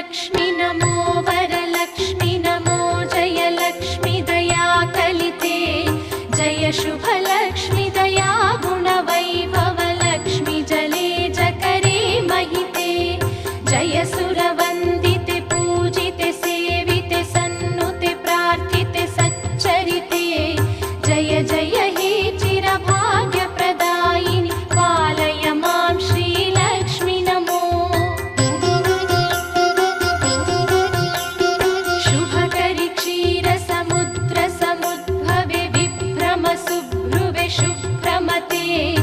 लक्ष्मि नमो वरलक्ष्मि नमो जय लक्ष्मि दया कलिते जय शुभ शुभ्रमते